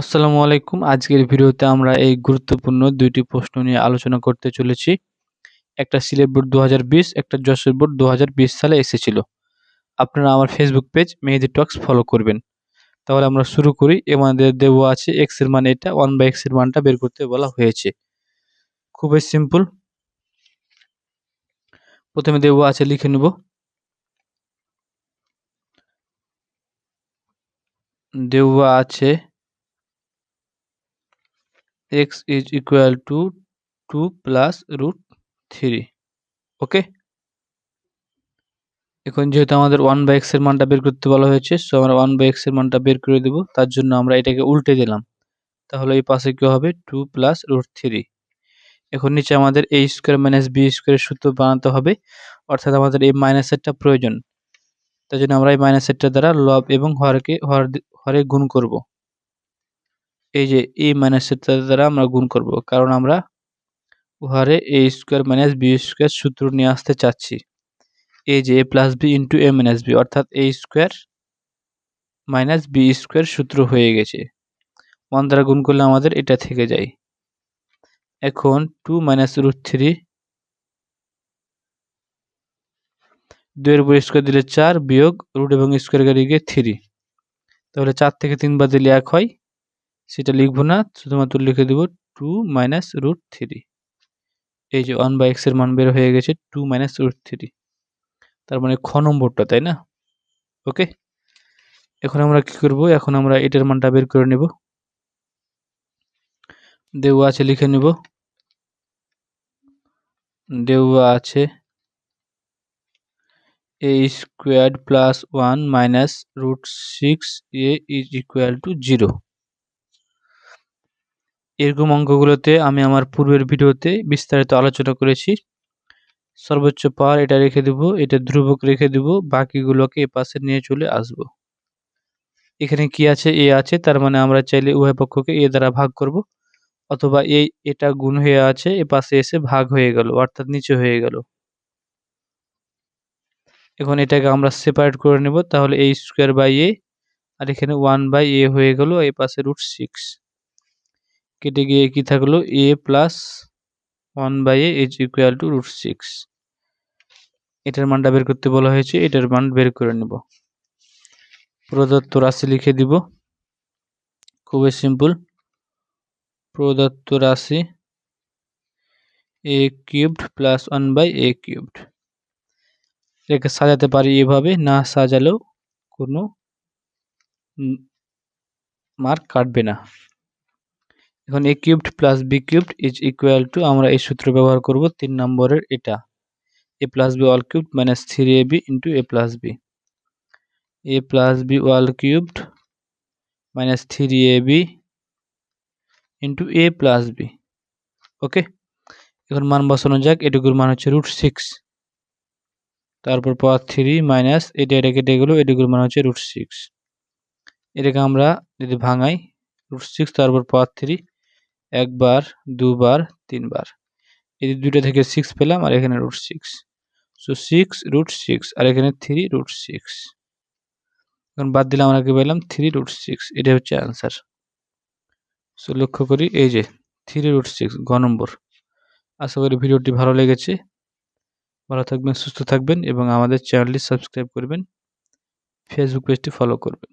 আসসালামু আলাইকুম। আজকের ভিডিওতে আমরা এই গুরুত্বপূর্ণ দুইটি প্রশ্ন নিয়ে আলোচনা করতে চলেছি। একটা সিলেট বোর্ড দু হাজার বিশ, একটা যশোর বোর্ড দু হাজার বিশ সালে এসেছিল। আপনারা আমার Facebook page Mehedi talks follow করবেন। তাহলে আমরা শুরু করি। আমাদের দেওয়া আছে এক্সের মান এটা ওয়ান বাই এক্সের মানটা বের করতে বলা হয়েছে। খুবই সিম্পল প্রথমে দেওয়া আছে, লিখে নেব। দেওয়া আছে x is equal to 2 plus root 3 ওকে এখন যেহেতু আমাদের ওয়ান বাই এক্সের মানটা বের করতে বলা হয়েছে সো আমরা ওয়ান বাই এক্সের মানটা বের করে দেব, তার জন্য আমরা এটাকে উল্টে দিলাম। তাহলে এই পাশে কি হবে? টু প্লাস রুট থ্রি এখন নিচে আমাদের এ স্কোয়ার মাইনাস বি স্কোয়ারের সূত্র বানাতে হবে, অর্থাৎ আমাদের এই মাইনাস মাইনাসেরটা প্রয়োজন। তার জন্য আমরা এই মাইনাস মাইনাসেরটা দ্বারা লব এবং হরকে, হর, হরে গুণ করব। এই যে এ মাইনাসের দ্বারা আমরা গুণ করব। কারণ আমরা উহারে A square minus B square সূত্র নিয়ে আসতে চাচ্ছি। এই যে A plus B into A minus B অর্থাৎ A square minus B square সূত্র হয়ে গেছে। ওয়ান দ্বারা গুণ করলে আমাদের এটা থেকে যায়। এখন টু মাইনাস রুট থ্রি দুয়ের উপর স্কোয়ার দিলে চার বিয়োগ রুট এবং স্কোয়ার গাড়ি গিয়ে থ্রি তাহলে চার থেকে তিন তিনবার দিলে এক হয়। সেটা লিখব না, শুধুমাত্র লিখে দেবো টু মাইনাস রুট থ্রি। এই যে ওয়ান বাই এক্সের মান বের হয়ে গেছে টু মাইনাস রুট থ্রি। তার মানে খ নম্বরটা, তাই না? ওকে? এখন আমরা কি করব? এখন আমরা এটার মানটা বের করে নেব। দেওয়া আছে লিখে নেব। দেওয়া আছে A square plus one minus root six A is equal to zero এরকম অঙ্কগুলোতে আমি আমার পূর্বের ভিডিওতে বিস্তারিত আলোচনা করেছি। সর্বোচ্চ পাওয়ার এটা রেখে দেব, এটা ধ্রুবক রেখে দেব, বাকিগুলোকে এ পাশে নিয়ে চলে আসব। এখানে কি আছে? এ আছে, তার মানে আমরা চাইলে উভয় পক্ষকে এ দ্বারা ভাগ করব। অথবা এই, এটা গুণ হয়ে আছে, এ পাশে এসে ভাগ হয়ে গেল, অর্থাৎ নিচে হয়ে গেল। এখন এটাকে আমরা সেপারেট করে নেব, তাহলে এই স্কোয়ার বাই এ আর এখানে ওয়ান বাই এ হয়ে গেল, এ পাশে রুট সিক্স কেটে গিয়ে কি থাকল? A plus one by A equal to root six এটার মানটা বের করতে বলা হয়েছে, এটার মান বের করে নেব। প্রদত্ত রাশি লিখে দিব। খুবই সিম্পল প্রদত্ত রাশি A cubed plus one by A cubed এটাকে সাজাতে পারি এভাবে, না সাজালেও কোনো মার্ক কাটবে না। এখন A cubed plus B cubed is equal to আমরা এই সূত্র ব্যবহার করব তিন নম্বরের এটা। A plus B all cubed minus three A B into A plus B A plus B all cubed minus three A B into A plus B okay এখন মান বসানো যাক, এটুকুর মান হচ্ছে রুট সিক্স তারপর পাওয়ার থ্রি মাইনাস এটা এটা কেটে গেলো, এটুকুর মান হচ্ছে রুট সিক্স এটাকে আমরা যদি ভাঙাই রুট সিক্স তারপর পাওয়ার থ্রি একবার, দুবার, তিনবার। এই দুইটা থেকে সিক্স পেলাম আর এখানে root six so six root six আর এখানে থ্রি রুট সিক্স এখন বাদ দিলে আমরা কি পেলাম? থ্রি রুট সিক্স এটা হচ্ছে অ্যান্সার সো লক্ষ্য করি এই যে থ্রি রুট সিক্স গ নম্বর। আশা করি ভিডিওটি ভালো লেগেছে। ভালো থাকবেন, সুস্থ থাকবেন এবং আমাদের চ্যানেলটি সাবস্ক্রাইব করবেন। ফেসবুক পেজটি ফলো করবেন।